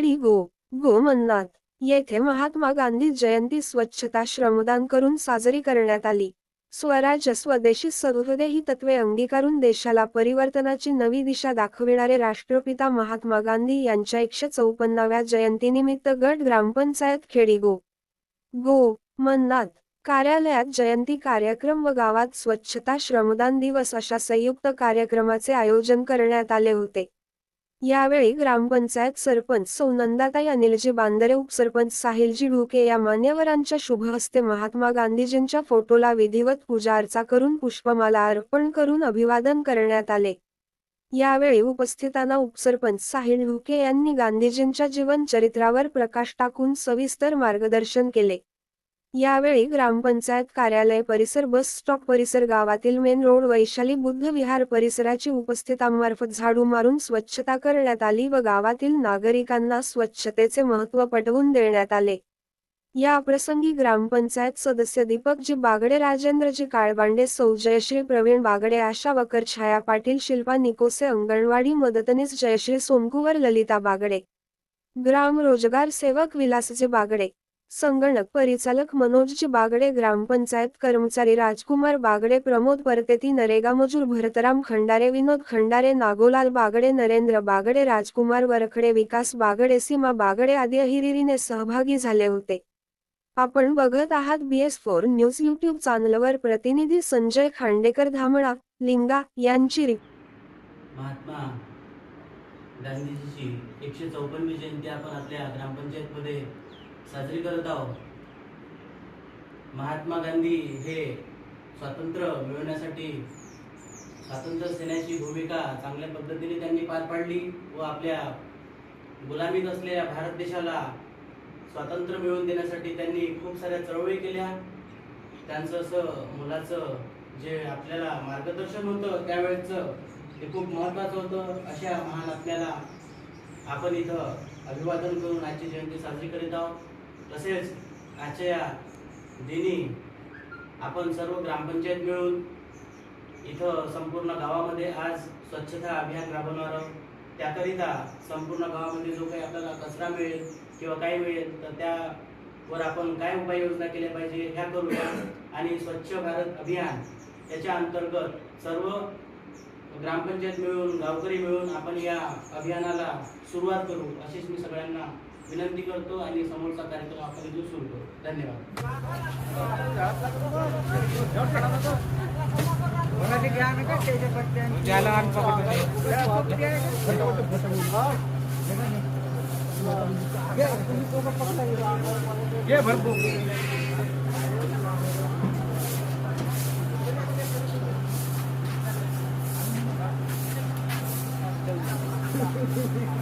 गो गो मन्नाथ येथे महात्मा गांधी जयंती स्वच्छता श्रमदान करून साजरी करण्यात आली. स्वराज्य स्वदेशी सर्वोदय ही तत्वे अंगीकारून देशाला परिवर्तनाची नवी दिशा दाखविणारे राष्ट्रपिता महात्मा गांधी यांच्या एकशे चौपन्नाव्या जयंतीनिमित्त गट ग्रामपंचायत खेडी गो गो मन्नाथ कार्यालयात जयंती कार्यक्रम व गावात स्वच्छता श्रमदान दिवस अशा संयुक्त कार्यक्रमाचे आयोजन करण्यात आले होते. यावेळी ग्रामपंचायत सरपंच सौनंदाताई अनिलजी बांदरे उपसरपंच साहिलजी ढुके या मान्यवरांच्या शुभ हस्ते महात्मा गांधीजींच्या फोटोला विधिवत पूजा अर्चा करून पुष्पमाला अर्पण करून अभिवादन करण्यात आले. यावेळी उपस्थितांना उपसरपंच साहिल ढुके यांनी गांधीजींच्या जीवन चरित्रावर प्रकाश टाकून सविस्तर मार्गदर्शन केले. यावेळी ग्रामपंचायत कार्यालय परिसर बस स्टॉप परिसर गावातील मेन रोड वैशाली बुद्ध विहार परिसराची उपस्थितांमार्फत झाडू मारून स्वच्छता करण्यात आली व गावातील नागरिकांना स्वच्छतेचे महत्त्व पटवून देण्यात आले. या प्रसंगी ग्रामपंचायत सदस्य दीपकजी बागडे राजेंद्रजी काळबांडे सौ जयश्री प्रवीण बागडे आशा वकर छाया पाटील शिल्पा निकोसे अंगणवाडी मदतनीस जयश्री सोमकुवर ललिता बागडे. ग्राम रोजगार सेवक विलासचे बागडे. संगणक परिचालक मनोजजी बागडे ग्रामपंचायत कर्मचारी राजकुमार बागडे प्रमोद परतेती नरेगा मजूर भरतराम खंडारे विनोद खंडारे नागोलाल बागडे नरेंद्र बागडे राजकुमार वरखडे विकास बागडे सीमा बागडे आदी अहिरिरीने सहभागी झाले होते. आपण बघत आहात B S four news YouTube चॅनलवर प्रतिनिधी संजय खांडेकर धामणा लिंगा यांची रिपोर्ट महात्मा गांधीजीची एकशे चौपन्नवी जयंती आपण आपल्या ग्रामपंचायतमध्ये साजरी करत आहोत. महात्मा गांधी हे स्वातंत्र्य मिळवण्यासाठी स्वातंत्र्य सेनेची भूमिका चांगल्या पद्धतीने त्यांनी पार पाडली व आपल्या गुलामीत असलेल्या भारत देशाला स्वातंत्र्य मिळवून देण्यासाठी त्यांनी खूप साऱ्या चळवळी केल्या. त्यांचं असं मुलाचं जे आपल्याला मार्गदर्शन होतं त्यावेळेचं ते खूप महत्त्वाचं होतं. अशा महान आपल्याला आपण इथं अभिवादन करून आजची जयंती साजरी करीत आहोत. तसेच आजच्या या दिनी आपण सर्व ग्रामपंचायत मिळून इथं संपूर्ण गावामध्ये आज स्वच्छता अभियान राबवणार आहोत. त्याकरिता संपूर्ण गावामध्ये जो काही आपल्याला कचरा मिळेल किंवा काही मिळेल तर त्यावर आपण काय उपाययोजना केल्या पाहिजे ह्या करूया. आणि स्वच्छ भारत अभियान याच्या अंतर्गत सर्व ग्रामपंचायत मिळून गावकरी मिळून आपण या अभियानाला सुरुवात करू अशीच मी सगळ्यांना विनंती करतो आणि समोरचा कार्यक्रम आपण इथून सुरू करू. धन्यवाद. Thank you.